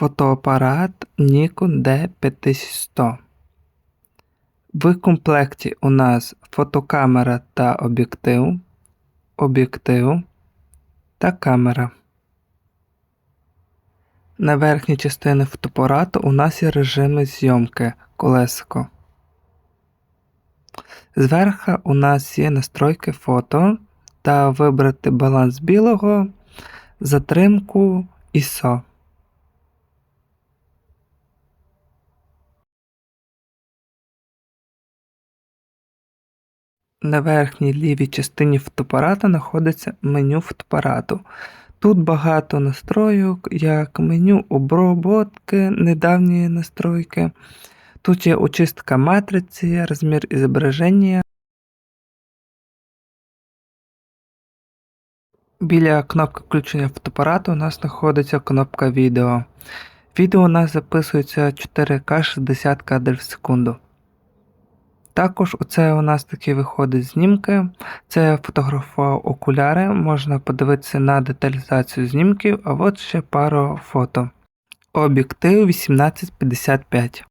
Фотоапарат Nikon D5100. В комплекті у нас фотокамера та об'єктив, об'єктив та камера. На верхній частині фотоапарату у нас є режими зйомки колесико. Зверху у нас є настройки фото та вибрати баланс білого, затримку ISO. На верхній лівій частині фотоапарата знаходиться меню фотоапарату. Тут багато настройок, як меню обробки, недавні настройки. Тут є очистка матриці, розмір зображення. Біля кнопки включення фотоапарату у нас знаходиться кнопка відео. Відео у нас записується 4К 60 кадрів в секунду. Також оце у нас такі виходить знімки. Це я фотографував окуляри, можна подивитися на деталізацію знімків, а от ще пару фото. Об'єктив 1855.